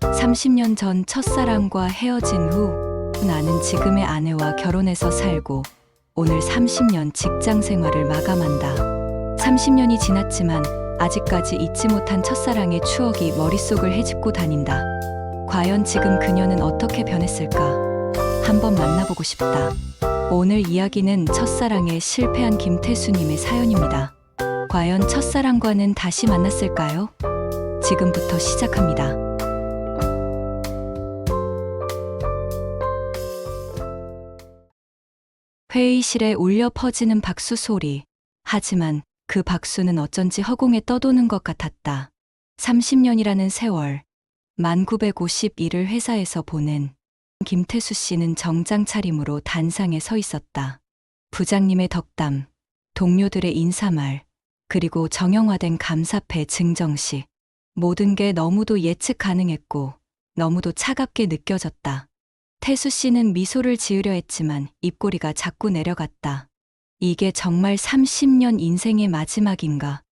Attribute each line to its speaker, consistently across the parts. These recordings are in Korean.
Speaker 1: 30년 전 첫사랑과 헤어진 후 나는 지금의 아내와 결혼해서 살고 오늘 30년 직장 생활을 마감한다. 30년이 지났지만 아직까지 잊지 못한 첫사랑의 추억이 머릿속을 헤집고 다닌다. 과연 지금 그녀는 어떻게 변했을까? 한번 만나보고 싶다. 오늘 이야기는 첫사랑의 실패한 김태수님의 사연입니다. 과연 첫사랑과는 다시 만났을까요? 지금부터 시작합니다. 회의실에 울려 퍼지는 박수 소리. 하지만 그 박수는 어쩐지 허공에 떠도는 것 같았다. 30년이라는 세월. 1951을 회사에서 보낸 김태수 씨는 정장 차림으로 단상에 서 있었다. 부장님의 덕담, 동료들의 인사말, 그리고 정형화된 감사패 증정식. 모든 게 너무도 예측 가능했고, 너무도 차갑게 느껴졌다. 태수 씨는 미소를 지으려 했지만 입꼬리가 자꾸 내려갔다. 이게 정말 30년 인생의 마지막인가.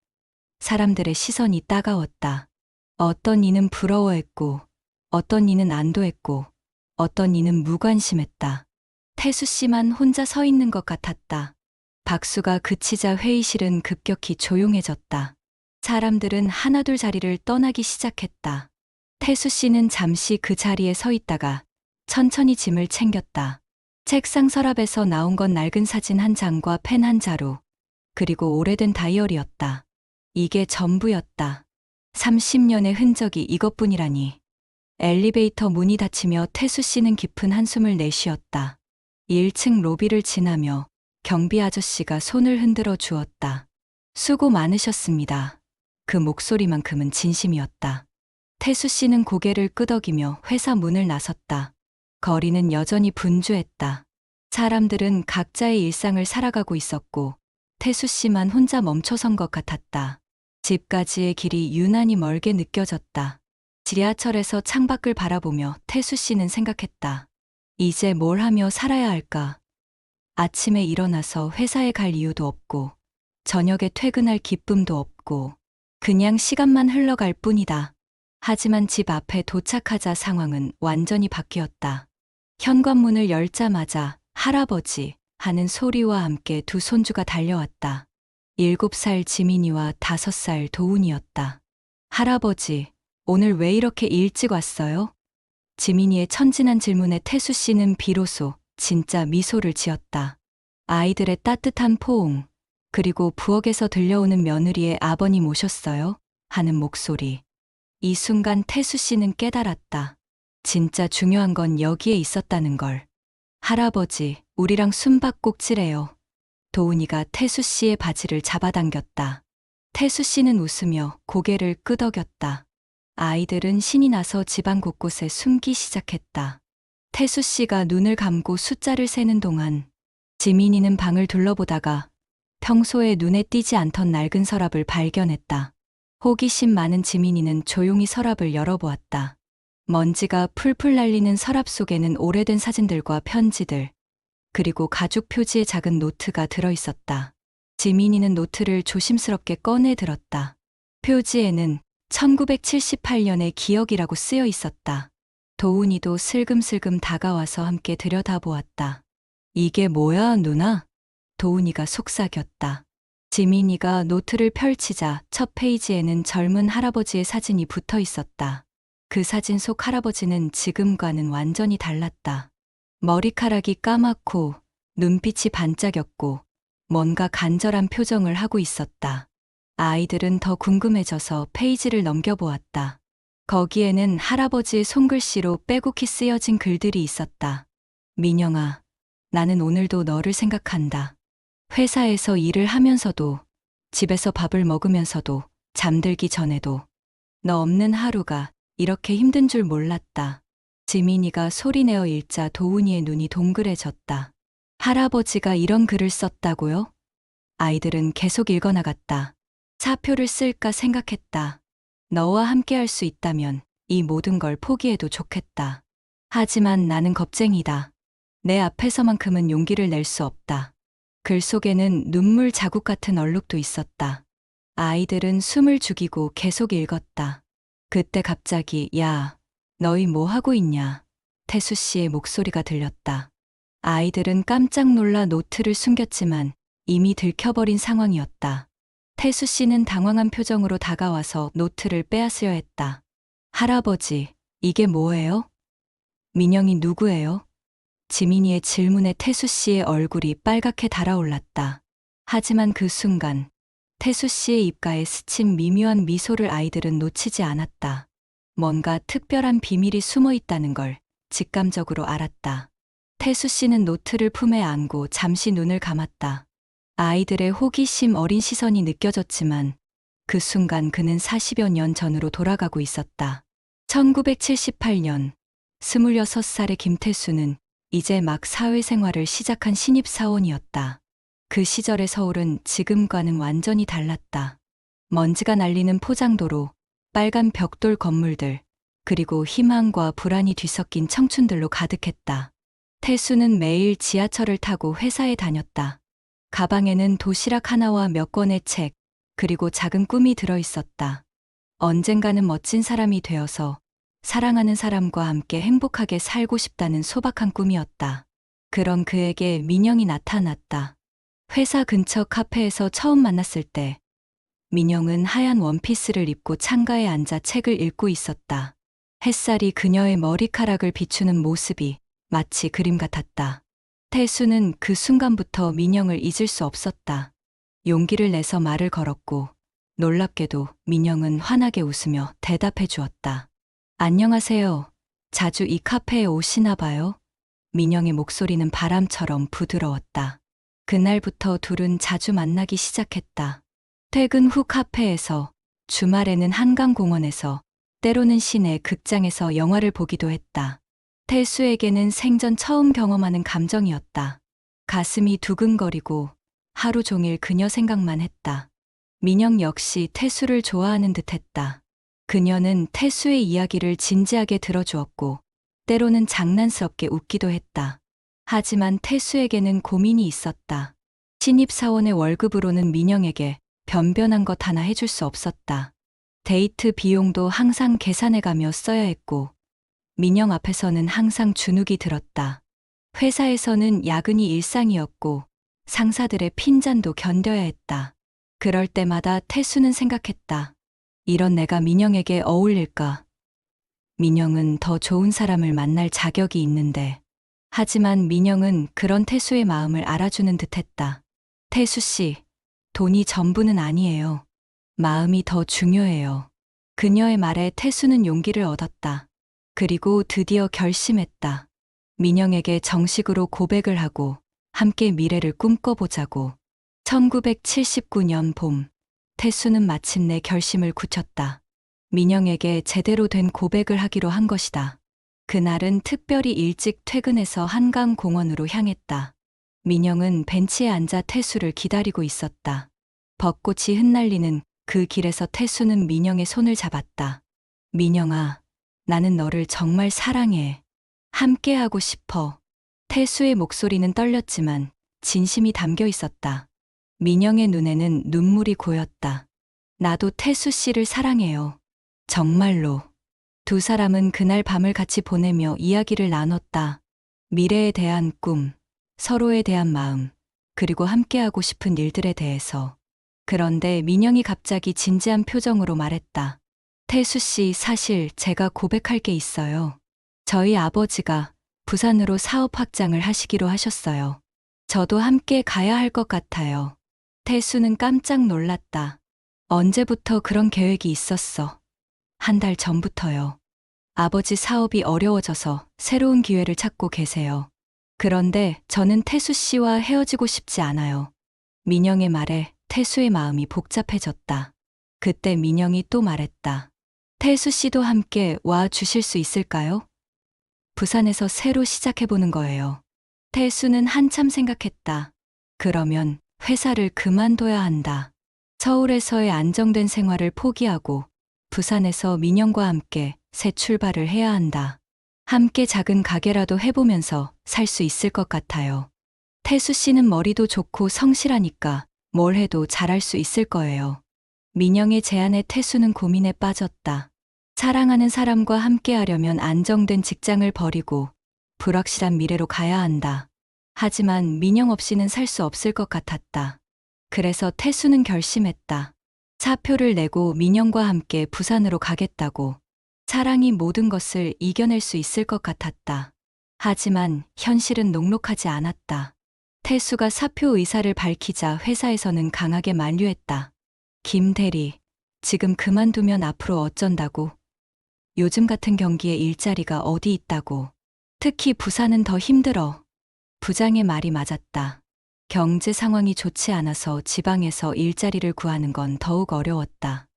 Speaker 1: 사람들의 시선이 따가웠다. 어떤 이는 부러워했고, 어떤 이는 안도했고, 어떤 이는 무관심했다. 태수 씨만 혼자 서 있는 것 같았다. 박수가 그치자 회의실은 급격히 조용해졌다. 사람들은 하나둘 자리를 떠나기 시작했다. 태수 씨는 잠시 그 자리에 서 있다가 천천히 짐을 챙겼다. 책상 서랍에서 나온 건 낡은 사진 한 장과 펜 한 자루, 그리고 오래된 다이어리였다. 이게 전부였다. 30년의 흔적이 이것뿐이라니. 엘리베이터 문이 닫히며 태수 씨는 깊은 한숨을 내쉬었다. 1층 로비를 지나며 경비 아저씨가 손을 흔들어 주었다. 수고 많으셨습니다. 그 목소리만큼은 진심이었다. 태수 씨는 고개를 끄덕이며 회사 문을 나섰다. 거리는 여전히 분주했다. 사람들은 각자의 일상을 살아가고 있었고 태수 씨만 혼자 멈춰선 것 같았다. 집까지의 길이 유난히 멀게 느껴졌다. 지하철에서 창밖을 바라보며 태수 씨는 생각했다. 이제 뭘 하며 살아야 할까? 아침에 일어나서 회사에 갈 이유도 없고 저녁에 퇴근할 기쁨도 없고 그냥 시간만 흘러갈 뿐이다. 하지만 집 앞에 도착하자 상황은 완전히 바뀌었다. 현관문을 열자마자 할아버지 하는 소리와 함께 두 손주가 달려왔다. 일곱 살 지민이와 다섯 살 도훈이었다. 할아버지, 오늘 왜 이렇게 일찍 왔어요? 지민이의 천진한 질문에 태수 씨는 비로소 진짜 미소를 지었다. 아이들의 따뜻한 포옹, 그리고 부엌에서 들려오는 며느리의 아버님 오셨어요? 하는 목소리. 이 순간 태수 씨는 깨달았다. 진짜 중요한 건 여기에 있었다는 걸. 할아버지, 우리랑 숨바꼭질해요. 도훈이가 태수 씨의 바지를 잡아당겼다. 태수 씨는 웃으며 고개를 끄덕였다. 아이들은 신이 나서 집안 곳곳에 숨기 시작했다. 태수 씨가 눈을 감고 숫자를 세는 동안 지민이는 방을 둘러보다가 평소에 눈에 띄지 않던 낡은 서랍을 발견했다. 호기심 많은 지민이는 조용히 서랍을 열어보았다. 먼지가 풀풀 날리는 서랍 속에는 오래된 사진들과 편지들, 그리고 가죽 표지의 작은 노트가 들어 있었다. 지민이는 노트를 조심스럽게 꺼내 들었다. 표지에는 1978년의 기억이라고 쓰여 있었다. 도훈이도 슬금슬금 다가와서 함께 들여다보았다. 이게 뭐야, 누나? 도훈이가 속삭였다. 지민이가 노트를 펼치자 첫 페이지에는 젊은 할아버지의 사진이 붙어 있었다. 그 사진 속 할아버지는 지금과는 완전히 달랐다. 머리카락이 까맣고 눈빛이 반짝였고 뭔가 간절한 표정을 하고 있었다. 아이들은 더 궁금해져서 페이지를 넘겨보았다. 거기에는 할아버지의 손글씨로 빼곡히 쓰여진 글들이 있었다. 민영아, 나는 오늘도 너를 생각한다. 회사에서 일을 하면서도, 집에서 밥을 먹으면서도, 잠들기 전에도, 너 없는 하루가 이렇게 힘든 줄 몰랐다. 지민이가 소리내어 읽자 도훈이의 눈이 동그래졌다. 할아버지가 이런 글을 썼다고요? 아이들은 계속 읽어나갔다. 사표를 쓸까 생각했다. 너와 함께 할 수 있다면 이 모든 걸 포기해도 좋겠다. 하지만 나는 겁쟁이다. 내 앞에서만큼은 용기를 낼 수 없다. 글 속에는 눈물 자국 같은 얼룩도 있었다. 아이들은 숨을 죽이고 계속 읽었다. 그때 갑자기 야, 너희 뭐 하고 있냐? 태수 씨의 목소리가 들렸다. 아이들은 깜짝 놀라 노트를 숨겼지만 이미 들켜버린 상황이었다. 태수 씨는 당황한 표정으로 다가와서 노트를 빼앗으려 했다. 할아버지, 이게 뭐예요? 민영이 누구예요? 지민이의 질문에 태수 씨의 얼굴이 빨갛게 달아올랐다. 하지만 그 순간 태수 씨의 입가에 스친 미묘한 미소를 아이들은 놓치지 않았다. 뭔가 특별한 비밀이 숨어 있다는 걸 직감적으로 알았다. 태수 씨는 노트를 품에 안고 잠시 눈을 감았다. 아이들의 호기심 어린 시선이 느껴졌지만 그 순간 그는 40여 년 전으로 돌아가고 있었다. 1978년 26살의 김태수는 이제 막 사회생활을 시작한 신입사원이었다. 그 시절의 서울은 지금과는 완전히 달랐다. 먼지가 날리는 포장도로, 빨간 벽돌 건물들, 그리고 희망과 불안이 뒤섞인 청춘들로 가득했다. 태수는 매일 지하철을 타고 회사에 다녔다. 가방에는 도시락 하나와 몇 권의 책, 그리고 작은 꿈이 들어 있었다. 언젠가는 멋진 사람이 되어서 사랑하는 사람과 함께 행복하게 살고 싶다는 소박한 꿈이었다. 그런 그에게 민영이 나타났다. 회사 근처 카페에서 처음 만났을 때 민영은 하얀 원피스를 입고 창가에 앉아 책을 읽고 있었다. 햇살이 그녀의 머리카락을 비추는 모습이 마치 그림 같았다. 태수는 그 순간부터 민영을 잊을 수 없었다. 용기를 내서 말을 걸었고 놀랍게도 민영은 환하게 웃으며 대답해 주었다. 안녕하세요. 자주 이 카페에 오시나 봐요. 민영의 목소리는 바람처럼 부드러웠다. 그날부터 둘은 자주 만나기 시작했다. 퇴근 후 카페에서, 주말에는 한강공원에서, 때로는 시내 극장에서 영화를 보기도 했다. 태수에게는 생전 처음 경험하는 감정이었다. 가슴이 두근거리고 하루 종일 그녀 생각만 했다. 민영 역시 태수를 좋아하는 듯 했다. 그녀는 태수의 이야기를 진지하게 들어주었고, 때로는 장난스럽게 웃기도 했다. 하지만 태수에게는 고민이 있었다. 신입사원의 월급으로는 민영에게 변변한 것 하나 해줄 수 없었다. 데이트 비용도 항상 계산해가며 써야 했고, 민영 앞에서는 항상 주눅이 들었다. 회사에서는 야근이 일상이었고, 상사들의 핀잔도 견뎌야 했다. 그럴 때마다 태수는 생각했다. 이런 내가 민영에게 어울릴까? 민영은 더 좋은 사람을 만날 자격이 있는데. 하지만 민영은 그런 태수의 마음을 알아주는 듯했다. 태수 씨, 돈이 전부는 아니에요. 마음이 더 중요해요. 그녀의 말에 태수는 용기를 얻었다. 그리고 드디어 결심했다. 민영에게 정식으로 고백을 하고 함께 미래를 꿈꿔보자고. 1979년 봄, 태수는 마침내 결심을 굳혔다. 민영에게 제대로 된 고백을 하기로 한 것이다. 그날은 특별히 일찍 퇴근해서 한강 공원으로 향했다. 민영은 벤치에 앉아 태수를 기다리고 있었다. 벚꽃이 흩날리는 그 길에서 태수는 민영의 손을 잡았다. 민영아, 나는 너를 정말 사랑해. 함께하고 싶어. 태수의 목소리는 떨렸지만 진심이 담겨 있었다. 민영의 눈에는 눈물이 고였다. 나도 태수 씨를 사랑해요. 정말로. 두 사람은 그날 밤을 같이 보내며 이야기를 나눴다. 미래에 대한 꿈, 서로에 대한 마음, 그리고 함께하고 싶은 일들에 대해서. 그런데 민영이 갑자기 진지한 표정으로 말했다. 태수 씨, 사실 제가 고백할 게 있어요. 저희 아버지가 부산으로 사업 확장을 하시기로 하셨어요. 저도 함께 가야 할 것 같아요. 태수는 깜짝 놀랐다. 언제부터 그런 계획이 있었어? 한 달 전부터요. 아버지 사업이 어려워져서 새로운 기회를 찾고 계세요. 그런데 저는 태수 씨와 헤어지고 싶지 않아요. 민영의 말에 태수의 마음이 복잡해졌다. 그때 민영이 또 말했다. 태수 씨도 함께 와 주실 수 있을까요? 부산에서 새로 시작해보는 거예요. 태수는 한참 생각했다. 그러면 회사를 그만둬야 한다. 서울에서의 안정된 생활을 포기하고 부산에서 민영과 함께 새 출발을 해야 한다. 함께 작은 가게라도 해보면서 살 수 있을 것 같아요. 태수 씨는 머리도 좋고 성실하니까 뭘 해도 잘할 수 있을 거예요. 민영의 제안에 태수는 고민에 빠졌다. 사랑하는 사람과 함께 하려면 안정된 직장을 버리고 불확실한 미래로 가야 한다. 하지만 민영 없이는 살 수 없을 것 같았다. 그래서 태수는 결심했다. 차표를 내고 민영과 함께 부산으로 가겠다고. 사랑이 모든 것을 이겨낼 수 있을 것 같았다. 하지만 현실은 녹록하지 않았다. 태수가 사표 의사를 밝히자 회사에서는 강하게 만류했다. 김 대리, 지금 그만두면 앞으로 어쩐다고. 요즘 같은 경기에 일자리가 어디 있다고. 특히 부산은 더 힘들어. 부장의 말이 맞았다. 경제 상황이 좋지 않아서 지방에서 일자리를 구하는 건 더욱 어려웠다.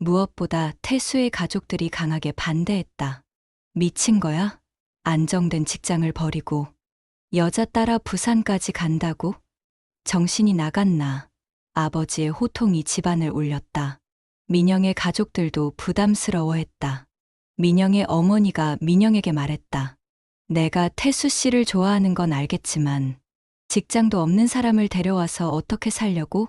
Speaker 1: 무엇보다 태수의 가족들이 강하게 반대했다. 미친 거야? 안정된 직장을 버리고 여자 따라 부산까지 간다고? 정신이 나갔나. 아버지의 호통이 집안을 울렸다. 민영의 가족들도 부담스러워했다. 민영의 어머니가 민영에게 말했다. 내가 태수 씨를 좋아하는 건 알겠지만 직장도 없는 사람을 데려와서 어떻게 살려고?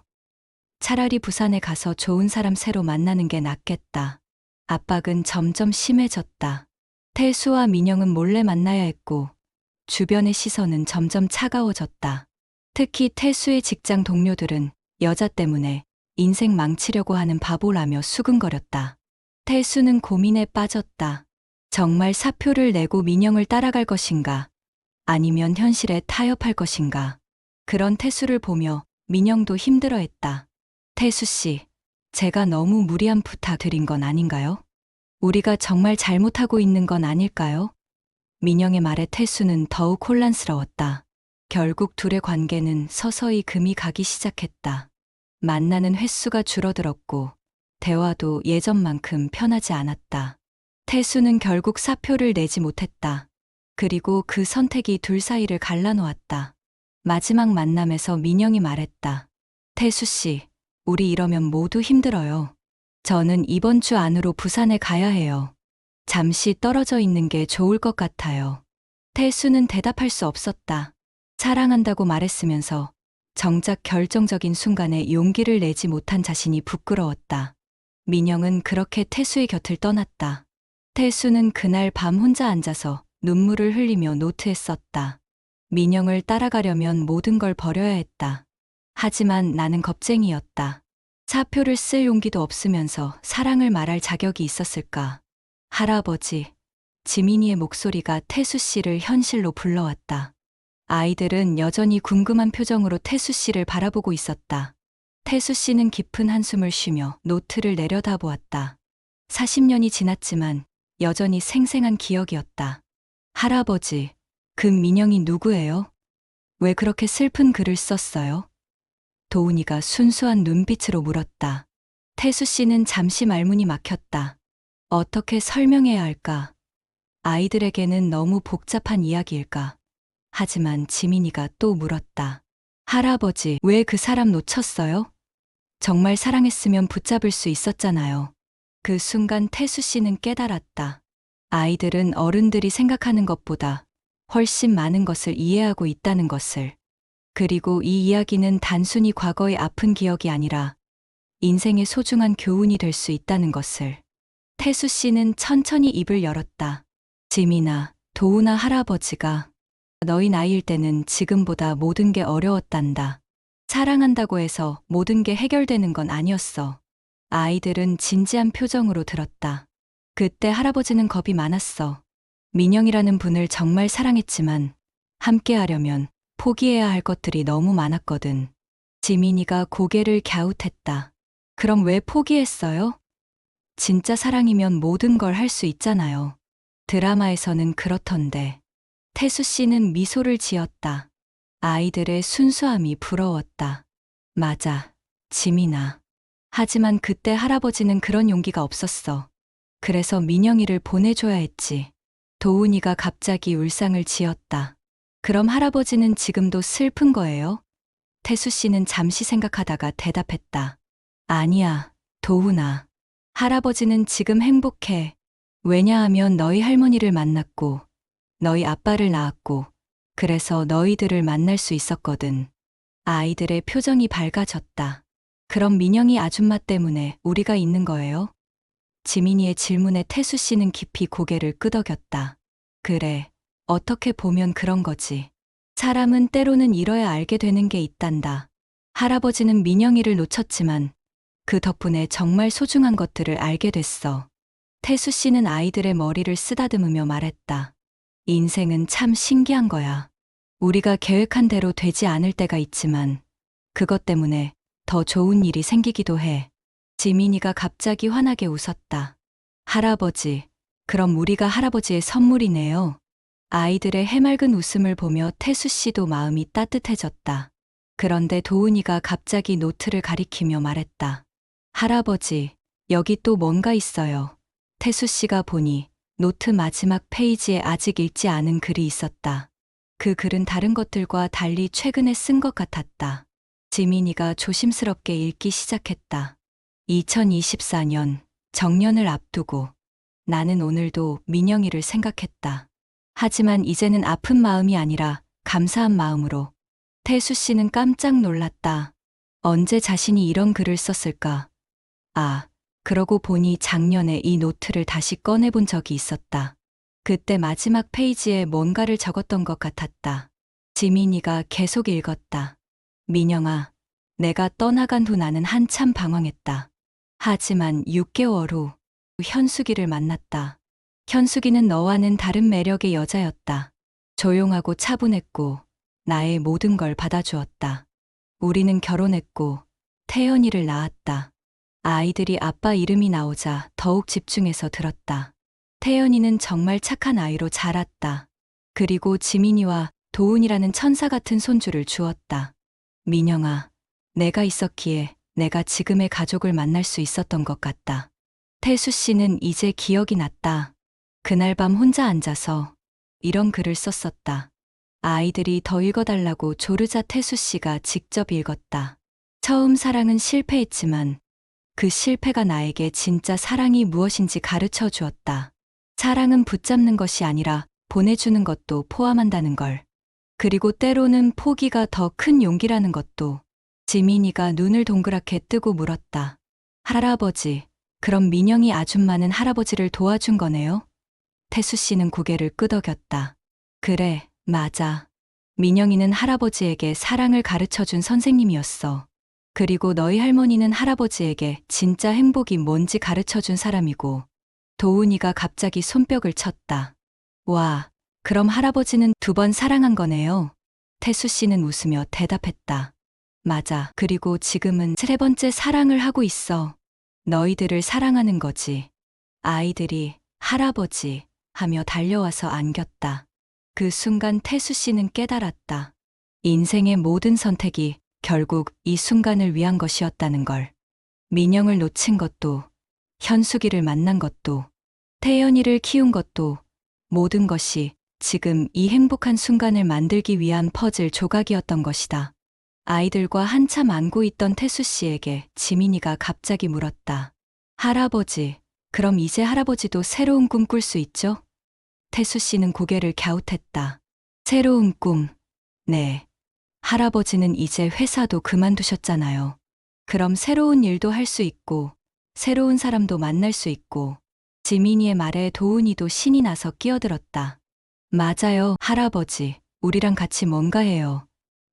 Speaker 1: 차라리 부산에 가서 좋은 사람 새로 만나는 게 낫겠다. 압박은 점점 심해졌다. 태수와 민영은 몰래 만나야 했고 주변의 시선은 점점 차가워졌다. 특히 태수의 직장 동료들은 여자 때문에 인생 망치려고 하는 바보라며 수근거렸다. 태수는 고민에 빠졌다. 정말 사표를 내고 민영을 따라갈 것인가? 아니면 현실에 타협할 것인가? 그런 태수를 보며 민영도 힘들어했다. 태수 씨, 제가 너무 무리한 부탁드린 건 아닌가요? 우리가 정말 잘못하고 있는 건 아닐까요? 민영의 말에 태수는 더욱 혼란스러웠다. 결국 둘의 관계는 서서히 금이 가기 시작했다. 만나는 횟수가 줄어들었고 대화도 예전만큼 편하지 않았다. 태수는 결국 사표를 내지 못했다. 그리고 그 선택이 둘 사이를 갈라놓았다. 마지막 만남에서 민영이 말했다. 태수 씨, 우리 이러면 모두 힘들어요. 저는 이번 주 안으로 부산에 가야 해요. 잠시 떨어져 있는 게 좋을 것 같아요. 태수는 대답할 수 없었다. 사랑한다고 말했으면서 정작 결정적인 순간에 용기를 내지 못한 자신이 부끄러웠다. 민영은 그렇게 태수의 곁을 떠났다. 태수는 그날 밤 혼자 앉아서 눈물을 흘리며 노트에 썼다. 민영을 따라가려면 모든 걸 버려야 했다. 하지만 나는 겁쟁이였다. 사표를 쓸 용기도 없으면서 사랑을 말할 자격이 있었을까. 할아버지, 지민이의 목소리가 태수 씨를 현실로 불러왔다. 아이들은 여전히 궁금한 표정으로 태수 씨를 바라보고 있었다. 태수 씨는 깊은 한숨을 쉬며 노트를 내려다보았다. 40년이 지났지만 여전히 생생한 기억이었다. 할아버지, 그 민영이 누구예요? 왜 그렇게 슬픈 글을 썼어요? 도훈이가 순수한 눈빛으로 물었다. 태수 씨는 잠시 말문이 막혔다. 어떻게 설명해야 할까? 아이들에게는 너무 복잡한 이야기일까? 하지만 지민이가 또 물었다. 할아버지, 왜 그 사람 놓쳤어요? 정말 사랑했으면 붙잡을 수 있었잖아요. 그 순간 태수 씨는 깨달았다. 아이들은 어른들이 생각하는 것보다 훨씬 많은 것을 이해하고 있다는 것을. 그리고 이 이야기는 단순히 과거의 아픈 기억이 아니라 인생의 소중한 교훈이 될 수 있다는 것을. 태수 씨는 천천히 입을 열었다. 지민아, 도우나 할아버지가 너희 나이일 때는 지금보다 모든 게 어려웠단다. 사랑한다고 해서 모든 게 해결되는 건 아니었어. 아이들은 진지한 표정으로 들었다. 그때 할아버지는 겁이 많았어. 민영이라는 분을 정말 사랑했지만 함께하려면 포기해야 할 것들이 너무 많았거든. 지민이가 고개를 갸웃했다. 그럼 왜 포기했어요? 진짜 사랑이면 모든 걸 할 수 있잖아요. 드라마에서는 그렇던데. 태수 씨는 미소를 지었다. 아이들의 순수함이 부러웠다. 맞아, 지민아. 하지만 그때 할아버지는 그런 용기가 없었어. 그래서 민영이를 보내줘야 했지. 도훈이가 갑자기 울상을 지었다. 그럼 할아버지는 지금도 슬픈 거예요? 태수 씨는 잠시 생각하다가 대답했다. 아니야, 도훈아. 할아버지는 지금 행복해. 왜냐하면 너희 할머니를 만났고, 너희 아빠를 낳았고, 그래서 너희들을 만날 수 있었거든. 아이들의 표정이 밝아졌다. 그럼 민영이 아줌마 때문에 우리가 있는 거예요? 지민이의 질문에 태수 씨는 깊이 고개를 끄덕였다. 그래, 어떻게 보면 그런 거지. 사람은 때로는 잃어야 알게 되는 게 있단다. 할아버지는 민영이를 놓쳤지만 그 덕분에 정말 소중한 것들을 알게 됐어. 태수 씨는 아이들의 머리를 쓰다듬으며 말했다. 인생은 참 신기한 거야. 우리가 계획한 대로 되지 않을 때가 있지만 그것 때문에 더 좋은 일이 생기기도 해. 지민이가 갑자기 환하게 웃었다. 할아버지, 그럼 우리가 할아버지의 선물이네요. 아이들의 해맑은 웃음을 보며 태수 씨도 마음이 따뜻해졌다. 그런데 도은이가 갑자기 노트를 가리키며 말했다. 할아버지, 여기 또 뭔가 있어요. 태수 씨가 보니 노트 마지막 페이지에 아직 읽지 않은 글이 있었다. 그 글은 다른 것들과 달리 최근에 쓴 것 같았다. 지민이가 조심스럽게 읽기 시작했다. 2024년 정년을 앞두고 나는 오늘도 민영이를 생각했다. 하지만 이제는 아픈 마음이 아니라 감사한 마음으로. 태수 씨는 깜짝 놀랐다. 언제 자신이 이런 글을 썼을까? 아, 그러고 보니 작년에 이 노트를 다시 꺼내본 적이 있었다. 그때 마지막 페이지에 뭔가를 적었던 것 같았다. 지민이가 계속 읽었다. 민영아, 내가 떠나간 후 나는 한참 방황했다. 하지만 6개월 후 현숙이를 만났다. 현숙이는 너와는 다른 매력의 여자였다. 조용하고 차분했고 나의 모든 걸 받아주었다. 우리는 결혼했고 태연이를 낳았다. 아이들이 아빠 이름이 나오자 더욱 집중해서 들었다. 태연이는 정말 착한 아이로 자랐다. 그리고 지민이와 도훈이라는 천사 같은 손주를 주었다. 민영아, 내가 있었기에 내가 지금의 가족을 만날 수 있었던 것 같다. 태수 씨는 이제 기억이 났다. 그날 밤 혼자 앉아서 이런 글을 썼었다. 아이들이 더 읽어달라고 조르자 태수 씨가 직접 읽었다. 처음 사랑은 실패했지만 그 실패가 나에게 진짜 사랑이 무엇인지 가르쳐 주었다. 사랑은 붙잡는 것이 아니라 보내주는 것도 포함한다는 걸. 그리고 때로는 포기가 더 큰 용기라는 것도. 지민이가 눈을 동그랗게 뜨고 물었다. 할아버지, 그럼 민영이 아줌마는 할아버지를 도와준 거네요? 태수 씨는 고개를 끄덕였다. 그래, 맞아. 민영이는 할아버지에게 사랑을 가르쳐 준 선생님이었어. 그리고 너희 할머니는 할아버지에게 진짜 행복이 뭔지 가르쳐 준 사람이고, 도훈이가 갑자기 손뼉을 쳤다. 와, 그럼 할아버지는 두 번 사랑한 거네요. 태수 씨는 웃으며 대답했다. 맞아. 그리고 지금은 세 번째 사랑을 하고 있어. 너희들을 사랑하는 거지. 아이들이, 할아버지, 하며 달려와서 안겼다. 그 순간 태수 씨는 깨달았다. 인생의 모든 선택이 결국 이 순간을 위한 것이었다는 걸. 민영을 놓친 것도, 현숙이를 만난 것도, 태연이를 키운 것도, 모든 것이 지금 이 행복한 순간을 만들기 위한 퍼즐 조각이었던 것이다. 아이들과 한참 안고 있던 태수 씨에게 지민이가 갑자기 물었다. 할아버지, 그럼 이제 할아버지도 새로운 꿈 꿀 수 있죠? 태수 씨는 고개를 갸웃했다. 새로운 꿈. 네. 할아버지는 이제 회사도 그만두셨잖아요. 그럼 새로운 일도 할 수 있고, 새로운 사람도 만날 수 있고, 지민이의 말에 도훈이도 신이 나서 끼어들었다. 맞아요, 할아버지. 우리랑 같이 뭔가 해요.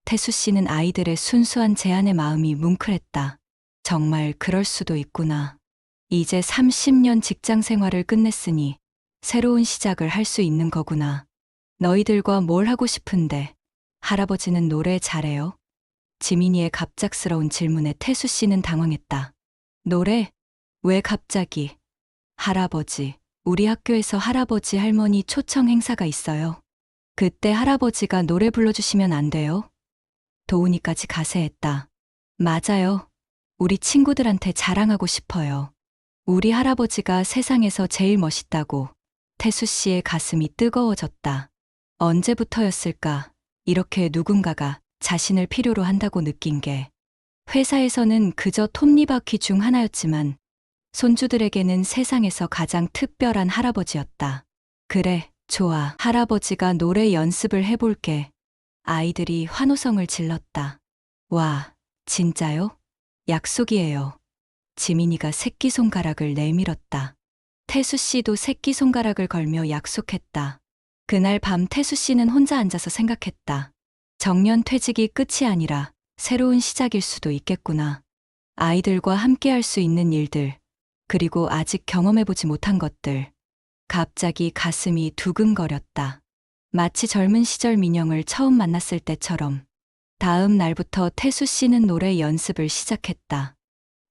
Speaker 1: 태수 씨는 아이들의 순수한 제안의 마음이 뭉클했다. 정말 그럴 수도 있구나. 이제 30년 직장 생활을 끝냈으니 새로운 시작을 할 수 있는 거구나. 너희들과 뭘 하고 싶은데 할아버지는 노래 잘해요? 지민이의 갑작스러운 질문에 태수 씨는 당황했다. 노래? 왜 갑자기? 할아버지, 우리 학교에서 할아버지 할머니 초청 행사가 있어요. 그때 할아버지가 노래 불러주시면 안 돼요? 도우니까지 가세했다. 맞아요. 우리 친구들한테 자랑하고 싶어요. 우리 할아버지가 세상에서 제일 멋있다고. 태수 씨의 가슴이 뜨거워졌다. 언제부터였을까? 이렇게 누군가가 자신을 필요로 한다고 느낀 게 회사에서는 그저 톱니바퀴 중 하나였지만 손주들에게는 세상에서 가장 특별한 할아버지였다. 그래, 좋아. 할아버지가 노래 연습을 해볼게. 아이들이 환호성을 질렀다. 와, 진짜요? 약속이에요. 지민이가 새끼손가락을 내밀었다. 태수 씨도 새끼 손가락을 걸며 약속했다. 그날 밤 태수 씨는 혼자 앉아서 생각했다. 정년 퇴직이 끝이 아니라 새로운 시작일 수도 있겠구나. 아이들과 함께 할 수 있는 일들, 그리고 아직 경험해보지 못한 것들. 갑자기 가슴이 두근거렸다. 마치 젊은 시절 민영을 처음 만났을 때처럼. 다음 날부터 태수 씨는 노래 연습을 시작했다.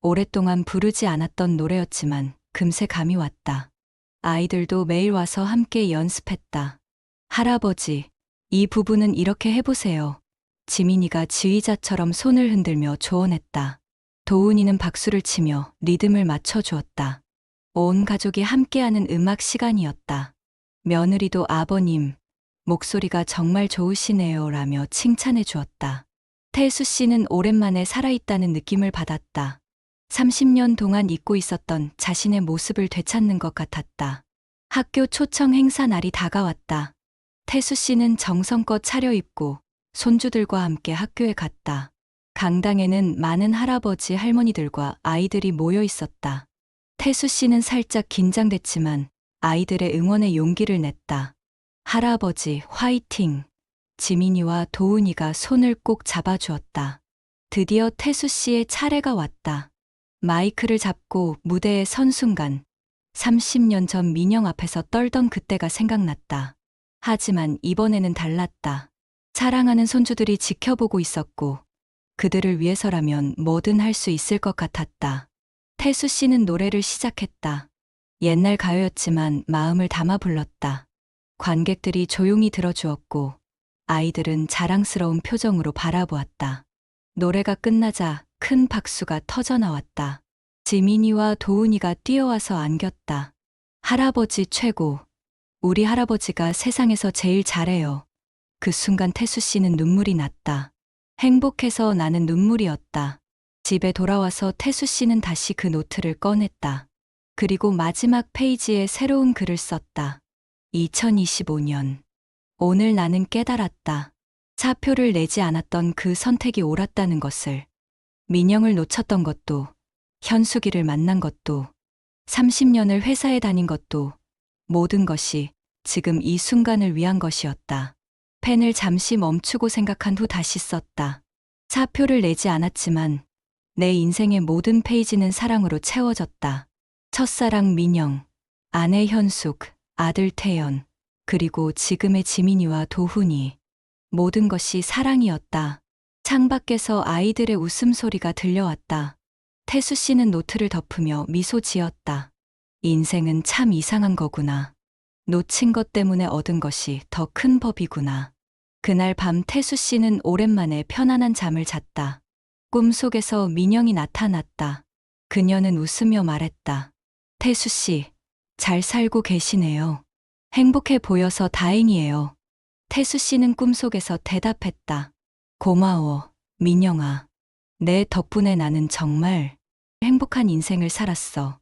Speaker 1: 오랫동안 부르지 않았던 노래였지만 금세 감이 왔다. 아이들도 매일 와서 함께 연습했다. 할아버지, 이 부분은 이렇게 해보세요. 지민이가 지휘자처럼 손을 흔들며 조언했다. 도훈이는 박수를 치며 리듬을 맞춰주었다. 온 가족이 함께하는 음악 시간이었다. 며느리도 아버님, 목소리가 정말 좋으시네요 라며 칭찬해 주었다. 태수 씨는 오랜만에 살아있다는 느낌을 받았다. 30년 동안 잊고 있었던 자신의 모습을 되찾는 것 같았다. 학교 초청 행사 날이 다가왔다. 태수 씨는 정성껏 차려입고 손주들과 함께 학교에 갔다. 강당에는 많은 할아버지 할머니들과 아이들이 모여 있었다. 태수 씨는 살짝 긴장됐지만 아이들의 응원에 용기를 냈다. 할아버지 화이팅! 지민이와 도훈이가 손을 꼭 잡아주었다. 드디어 태수 씨의 차례가 왔다. 마이크를 잡고 무대에 선 순간 30년 전 민영 앞에서 떨던 그때가 생각났다. 하지만 이번에는 달랐다. 사랑하는 손주들이 지켜보고 있었고 그들을 위해서라면 뭐든 할 수 있을 것 같았다. 태수 씨는 노래를 시작했다. 옛날 가요였지만 마음을 담아 불렀다. 관객들이 조용히 들어주었고 아이들은 자랑스러운 표정으로 바라보았다. 노래가 끝나자 큰 박수가 터져나왔다. 지민이와 도은이가 뛰어와서 안겼다. 할아버지 최고. 우리 할아버지가 세상에서 제일 잘해요. 그 순간 태수 씨는 눈물이 났다. 행복해서 나는 눈물이었다. 집에 돌아와서 태수 씨는 다시 그 노트를 꺼냈다. 그리고 마지막 페이지에 새로운 글을 썼다. 2025년. 오늘 나는 깨달았다. 사표를 내지 않았던 그 선택이 옳았다는 것을. 민영을 놓쳤던 것도, 현숙이를 만난 것도, 30년을 회사에 다닌 것도, 모든 것이 지금 이 순간을 위한 것이었다. 펜을 잠시 멈추고 생각한 후 다시 썼다. 사표를 내지 않았지만 내 인생의 모든 페이지는 사랑으로 채워졌다. 첫사랑 민영, 아내 현숙, 아들 태연, 그리고 지금의 지민이와 도훈이 모든 것이 사랑이었다. 창밖에서 아이들의 웃음소리가 들려왔다. 태수 씨는 노트를 덮으며 미소 지었다. 인생은 참 이상한 거구나. 놓친 것 때문에 얻은 것이 더 큰 법이구나. 그날 밤 태수 씨는 오랜만에 편안한 잠을 잤다. 꿈속에서 민영이 나타났다. 그녀는 웃으며 말했다. 태수 씨, 잘 살고 계시네요. 행복해 보여서 다행이에요. 태수 씨는 꿈속에서 대답했다. 고마워, 민영아. 내 덕분에 나는 정말 행복한 인생을 살았어.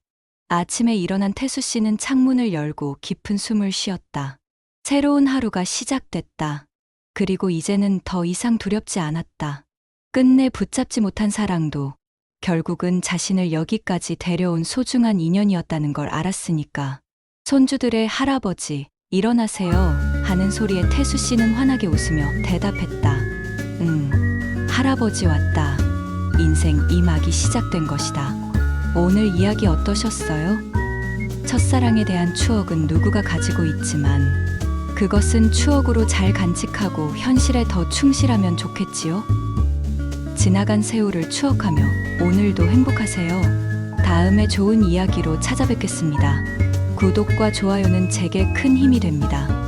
Speaker 1: 아침에 일어난 태수 씨는 창문을 열고 깊은 숨을 쉬었다. 새로운 하루가 시작됐다. 그리고 이제는 더 이상 두렵지 않았다. 끝내 붙잡지 못한 사랑도 결국은 자신을 여기까지 데려온 소중한 인연이었다는 걸 알았으니까. 손주들의 할아버지, 일어나세요. 하는 소리에 태수 씨는 환하게 웃으며 대답했다. 할아버지 왔다. 인생 2막이 시작된 것이다. 오늘 이야기 어떠셨어요? 첫사랑에 대한 추억은 누구가 가지고 있지만 그것은 추억으로 잘 간직하고 현실에 더 충실하면 좋겠지요? 지나간 세월을 추억하며 오늘도 행복하세요. 다음에 좋은 이야기로 찾아뵙겠습니다. 구독과 좋아요는 제게 큰 힘이 됩니다.